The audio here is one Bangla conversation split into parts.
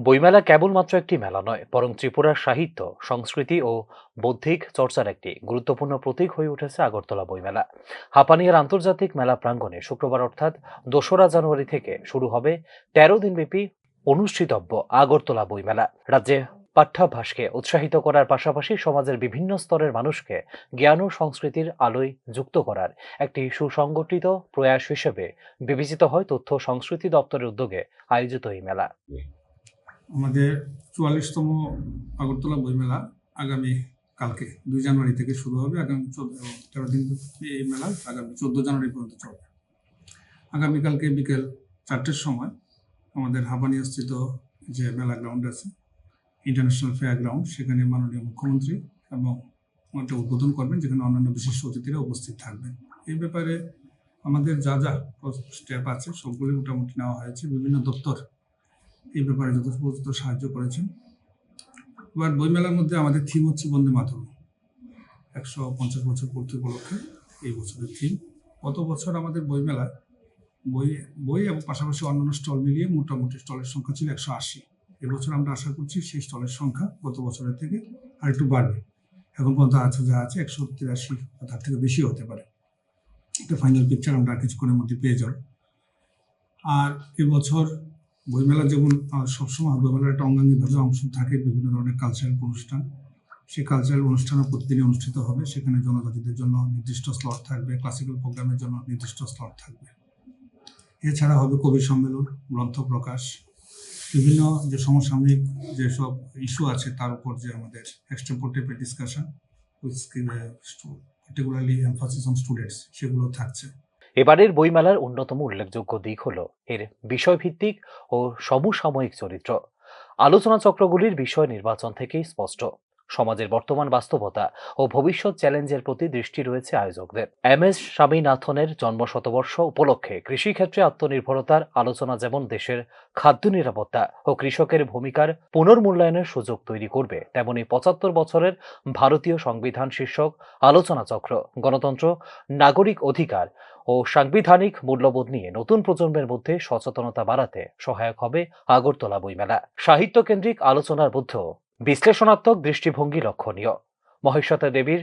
বইমেলা কেবলমাত্র একটি মেলা নয়, বরং ত্রিপুরার সাহিত্য, সংস্কৃতি ও বৌদ্ধিক চর্চার একটি গুরুত্বপূর্ণ প্রতীক হয়ে উঠেছে আগরতলা বইমেলা। হাপানিয়ার আন্তর্জাতিক মেলা প্রাঙ্গণে শুক্রবার অর্থাৎ দোসরা জানুয়ারি থেকে শুরু হবে তেরো দিনব্যাপী অনুষ্ঠিতব্য আগরতলা বইমেলা। রাজ্যে পাঠ্যাভাসকে উৎসাহিত করার পাশাপাশি সমাজের বিভিন্ন স্তরের মানুষকে জ্ঞান ও সংস্কৃতির আলোয় যুক্ত করার একটি সুসংগঠিত প্রয়াস হিসেবে বিবেচিত হয় তথ্য সংস্কৃতি দপ্তরের উদ্যোগে আয়োজিত এই মেলা। আমাদের চুয়াল্লিশতম আগরতলা বইমেলা আগামী কালকে, দুই জানুয়ারি থেকে শুরু হবে। আগামী চোদ্দ, তেরো দিন এই মেলা আগামী চোদ্দ জানুয়ারি পর্যন্ত চলবে। আগামীকালকে বিকেল চারটের সময় আমাদের হাবানিয়াস্থিত যে মেলা গ্রাউন্ড আছে ইন্টারন্যাশনাল ফেয়ার গ্রাউন্ড সেখানে মাননীয় মুখ্যমন্ত্রী এবং ওটা উদ্বোধন করবেন, যেখানে অন্যান্য বিশিষ্ট অতিথিরা উপস্থিত থাকবেন। এই ব্যাপারে আমাদের যা যা স্টেপ আছে, সবগুলি মোটামুটি নেওয়া হয়েছে। বিভিন্ন দপ্তর এই ব্যাপারে যথোপযুক্ত সাহায্য করেছেন। এবার বইমেলার মধ্যে আমাদের থিম হচ্ছে বন্দে মাতরম। একশো পঞ্চাশ বছর পূর্তি উপলক্ষে এই বছরের থিম গত বছর আমাদের বইমেলায় বই বই এবং পাশাপাশি অন্যান্য স্টল মিলিয়ে মোটামুটি স্টলের সংখ্যা ছিল একশো আশি। এবছর আমরা আশা করছি সেই স্টলের সংখ্যা গত বছরের থেকে আর একটু বাড়বে। এখন পর্যন্ত আছে যা আছে, একশো তিরাশি তার থেকে বেশি হতে পারে। একটা ফাইনাল পিকচার আমরা কিছুক্ষণের মধ্যে পেয়ে যাব। আর এবছর বইমেলা যেমন সবসময় বইমেলার একটা অঙ্গাঙ্গিভাবে অংশ থাকে বিভিন্ন ধরনের কালচারাল অনুষ্ঠান। সেই কালচারাল অনুষ্ঠানও প্রতিদিনই অনুষ্ঠিত হবে। সেখানে জনজাতিদের জন্য নির্দিষ্ট স্লট থাকবে ক্লাসিক্যাল প্রোগ্রামের জন্য নির্দিষ্ট স্লট থাকবে। এছাড়া হবে কবি সম্মেলন, গ্রন্থ প্রকাশ। বিভিন্ন যে সমসাময়িক যেসব ইস্যু আছে, তার উপর যে আমাদের extrapolated discussion with particularly emphasis on students সেগুলো থাকছে। এবারের বইমেলার অন্যতম উল্লেখযোগ্য দিক হল এর বিষয়ভিত্তিক ও সমসাময়িক চরিত্র। আলোচনা চক্রগুলির বিষয় নির্বাচন থেকেই স্পষ্ট। সমাজের বর্তমান বাস্তবতা ও ভবিষ্যৎ চ্যালেঞ্জের প্রতি দৃষ্টি রয়েছে আয়োজকদের। এম এস স্বামীনাথনের জন্ম শতবর্ষ উপলক্ষে কৃষিক্ষেত্রে আত্মনির্ভরতার আলোচনা যেমন দেশের খাদ্য নিরাপত্তা ও কৃষকের ভূমিকার পুনর্মূল্যায়নের সুযোগ তৈরি করবে, তেমনি পঁচাত্তর বছরের ভারতীয় সংবিধান শীর্ষক আলোচনা চক্র, গণতন্ত্র, নাগরিক অধিকার ও সাংবিধানিক মূল্যবোধ নিয়ে নতুন প্রজন্মের মধ্যে সচেতনতা বাড়াতে সহায়ক হবে আগরতলা বইমেলা। সাহিত্য কেন্দ্রিক আলোচনার মধ্যেও বিশ্লেষণাত্মক দৃষ্টিভঙ্গি লক্ষণীয়। মহেশ্বতা দেবীর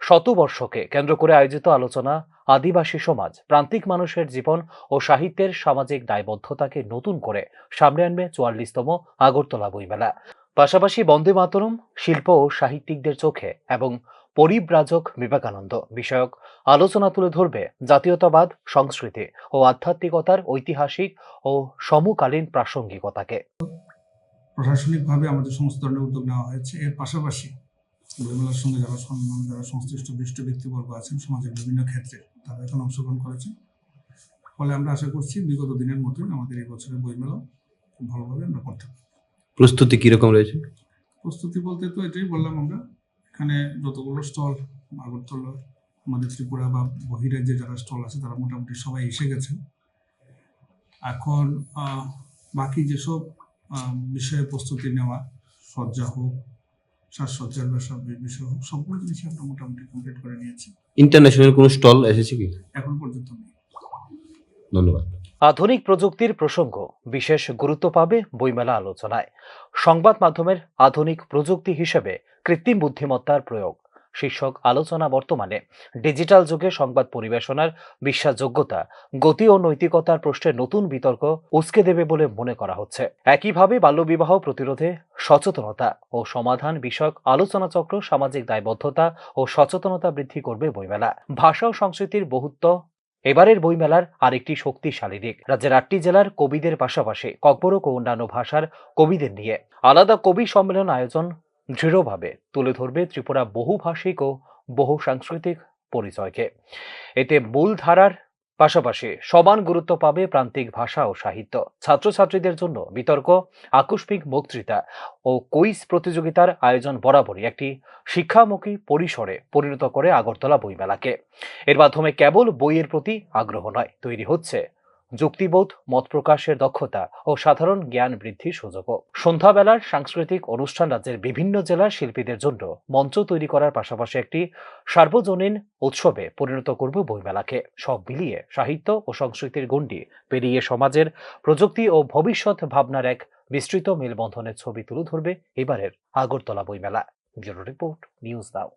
শতবর্ষকে কেন্দ্র করে আয়োজিত আলোচনা, আদিবাসী সমাজ, প্রান্তিক মানুষের জীবন ও সাহিত্যের সামাজিক দায়বদ্ধতাকে নতুন করে সামনে আনবে চুয়াল্লিশতম আগরতলা বইমেলা। পাশাপাশি বন্দে মাতরম, শিল্প ও সাহিত্যিকদের চোখে এবং পরিব্রাজক বিবেকানন্দ বিষয়ক আলোচনা তুলে ধরবে জাতীয়তাবাদ, সংস্কৃতি ও আধ্যাত্মিকতার ঐতিহাসিক ও সমকালীন প্রাসঙ্গিকতাকে। প্রশাসনিকভাবে আমাদের সমস্ত ধরনের উদ্যোগ নেওয়া হয়েছে। এর পাশাপাশি বইমেলার সঙ্গে যারা সম্মান যারা সংশ্লিষ্ট বিশিষ্ট ব্যক্তিবর্গ আছেন সমাজের বিভিন্ন ক্ষেত্রে তারা এখন অংশগ্রহণ করেছেন। ফলে আমরা আশা করছি বিগত দিনের মতোই আমাদের এই বছরের বইমেলা খুব ভালোভাবে আমরা করতে পারব। প্রস্তুতি কীরকম রয়েছে? প্রস্তুতি বলতে তো এটাই বললাম আমরা এখানে যতগুলো স্টল আগরতলা আমাদের ত্রিপুরা বা বহিরাজ্যে যারা স্টল আছে তারা মোটামুটি সবাই এসে গেছে এখন বাকি যেসব বিষয়ে প্রস্তুতি নেওয়া সজ্জা হোক সাজসজ্জার বা বিষয় হোক সবগুলো জিনিসই আমরা মোটামুটি কমপ্লিট করে নিয়েছি। ইন্টারন্যাশনাল কোনো স্টল এসেছে কি? এখন পর্যন্ত নেই। ধন্যবাদ। আধুনিক প্রযুক্তির প্রসঙ্গ বিশেষ গুরুত্ব পাবে বইমেলা আলোচনায়। সংবাদ মাধ্যমের আধুনিক প্রযুক্তি হিসেবে কৃত্রিম বুদ্ধিমত্তার প্রয়োগ। শীর্ষক আলোচনা বর্তমানে। ডিজিটাল যুগে সংবাদ পরিবেশনার বিশ্বাসযোগ্যতা, গতি ও নৈতিকতার প্রশ্নে নতুন বিতর্ক উস্কে দেবে বলে মনে করা হচ্ছে। একইভাবে বাল্যবিবাহ প্রতিরোধে সচেতনতা ও সমাধান বিষয়ক আলোচনা চক্র সামাজিক দায়বদ্ধতা ও সচেতনতা বৃদ্ধি করবে বইমেলা। ভাষা ও সংস্কৃতির বহুত্ব এবারের বইমেলার আরেকটি শক্তিশালী দিক। রাজ্যের আটটি জেলার কবিদের পাশাপাশি, ককবরক ও অন্যান্য ভাষার কবিদের নিয়ে। আলাদা কবি সম্মেলন আয়োজন দৃঢ়ভাবে তুলে ধরবে ত্রিপুরা বহুভাষিক ও বহু সাংস্কৃতিক পরিচয়কে। এতে মূলধারার পাশাপাশি সমান গুরুত্ব পাবে প্রান্তিক ভাষা ও সাহিত্য। ছাত্রছাত্রীদের জন্য বিতর্ক, আকস্মিক বক্তৃতা ও কুইজ প্রতিযোগিতার আয়োজন বরাবরই একটি শিক্ষামুখী পরিসরে পরিণত করে আগরতলা বইমেলাকে। এর মাধ্যমে কেবল বইয়ের প্রতি আগ্রহ নয়, তৈরি হচ্ছে যুক্তিবোধ, মত প্রকাশের দক্ষতা ও সাধারণ জ্ঞান বৃদ্ধির সুযোগও। সন্ধ্যাবেলার সাংস্কৃতিক অনুষ্ঠান রাজ্যের বিভিন্ন জেলার শিল্পীদের জন্য মঞ্চ তৈরি করার পাশাপাশি একটি সার্বজনীন উৎসবে পরিণত করব বইমেলাকে। সব মিলিয়ে সাহিত্য ও সংস্কৃতির গণ্ডি পেরিয়ে সমাজের প্রযুক্তি ও ভবিষ্যৎ ভাবনার এক বিস্তৃত মেলবন্ধনের ছবি তুলে ধরবে এবারের আগরতলা বইমেলা। Bureau report, news now.